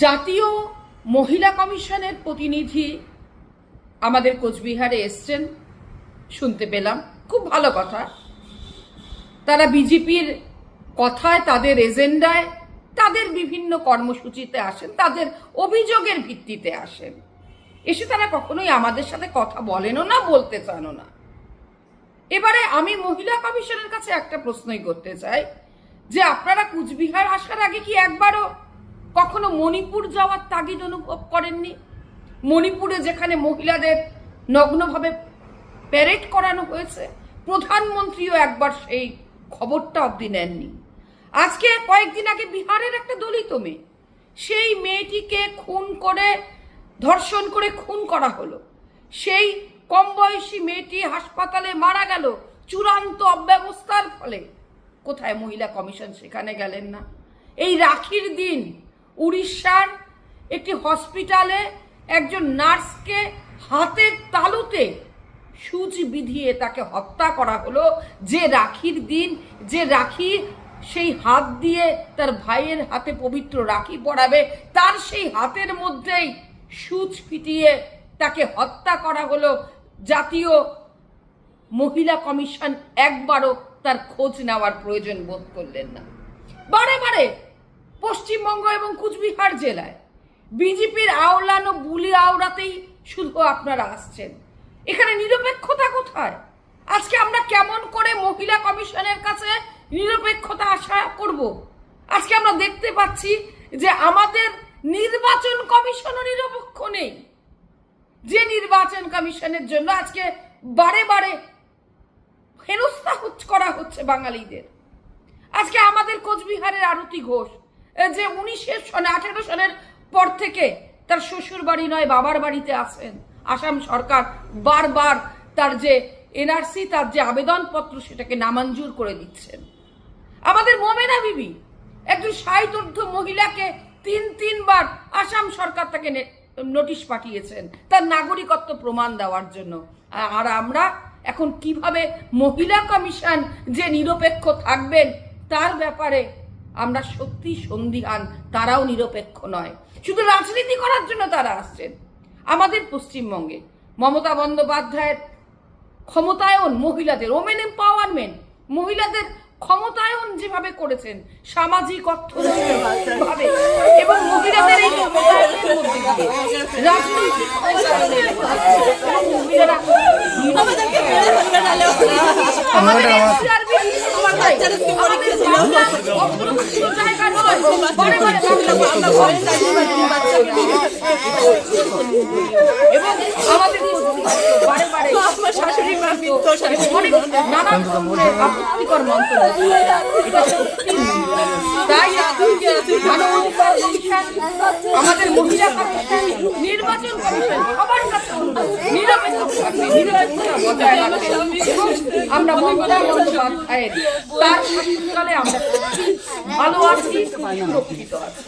জাতীয় মহিলা কমিশনের প্রতিনিধি আমাদের কোচবিহারে এসছেন, শুনতে পেলাম। খুব ভালো কথা। তারা বিজেপির কথায়, তাদের এজেন্ডায়, তাদের বিভিন্ন কর্মসূচিতে আসেন, তাদের অভিযোগের ভিত্তিতে আসেন। এসে তারা কখনোই আমাদের সাথে কথা বলেনও না, বলতে চানও না। এবারে আমি মহিলা কমিশনের কাছে একটা প্রশ্নই করতে চাই, যে আপনারা কুচবিহার আসার আগে কি একবারও কখনো মণিপুর যাওয়ার তাগিদ অনুভব করেননি? মণিপুরে যেখানে মহিলাদের নগ্নভাবে প্যারেড করানো হয়েছে, প্রধানমন্ত্রীও একবার সেই খবরটা অবধি নেননি। আজকে কয়েকদিন আগে বিহারের একটা দলিত মেয়ে, সেই মেয়েটিকে খুন করে, ধর্ষণ করে খুন করা হলো। সেই কম বয়সী মেয়েটি হাসপাতালে মারা গেল, চূড়ান্ত অব্যবস্থার ফলে। কোথায় মহিলা কমিশন সেখানে গেলেন না? এই রাখির দিন উড়িষ্যার একটি হসপিটালে একজন নার্সকে হাতের তালুতে সূচ বিধিয়ে তাকে হত্যা করা হলো। যে রাখির দিন, যে রাখি সেই হাত দিয়ে তার ভাইয়ের হাতে পবিত্র রাখি পরাবে, তার সেই হাতের মধ্যেই সূচ ফিটিয়ে তাকে হত্যা করা হলো। জাতীয় মহিলা কমিশন একবারও তার খোঁজ নেওয়ার প্রয়োজন বোধ করলেন না। বারে বারে পশ্চিমবঙ্গ এবং কুচবিহার জেলায়। বিজেপির আওলানো বুলি আওড়াতেই শুধু আপনারা আসছেন। এখানে নিরপেক্ষতা কোথায়? আজকে আমরা কেমন করে মহিলা কমিশনের কাছে নিরপেক্ষতা আশা করব? আজকে আমরা দেখতে পাচ্ছি যে আমাদের নির্বাচন কমিশনও নিরপেক্ষ নেই। যে নির্বাচন কমিশনের জন্য আজকে বারে বারে হেনস্থা করা হচ্ছে বাঙালিদের। আজকে আমাদের কোচবিহারের আরতি ঘোষ যে উনিশের সনে আঠেরো সনের পর থেকে তার শ্বশুর বাড়ি নয়, বাবার বাড়িতে আছেন। আসাম সরকার বারবার তার যে এনআরসি, তার যে আবেদনপত্র, সেটাকে নামাঞ্জুর করে দিচ্ছেন। আমাদের মোমেনা বিবি, একজন ষাটর্ধ মহিলাকে তিন, তিনবার আসাম সরকার তাকে নোটিশ পাঠিয়েছেন। তার নাগরিকত্ব প্রমাণ দেওয়ার জন্য। আর আমরা এখন কীভাবে মহিলা কমিশন যে নিরপেক্ষ থাকবেন, তার ব্যাপারে আমরা সত্যি সন্দিহান তারাও নিরপেক্ষ নয়। শুধু রাজনীতি করার জন্য তারা আসছেন। আমাদের পশ্চিমবঙ্গে মমতা বন্দ্যোপাধ্যায়ের ক্ষমতায়ন মহিলাদের ওমেন এম্পাওয়ারমেন্ট মহিলাদের ক্ষমতায়ন যেভাবে করেছেন সামাজিক অর্থনৈতিকভাবে এবং মহিলাদের এই ক্ষমতায়নের মধ্যে রাজনৈতিক মহিলারা আমাদের এবং আমাদের আমার শাশুড়ি মা মৃত্যু অনেক নানান আপত্তিকর মন্তব্য আমাদের নির্বাচন কমিশন সবার কাছে আমরা মমতা বন্দ্যোপাধ্যায়ের তার শাসনকালে আমরা ভালো আছি সুরক্ষিত আছি।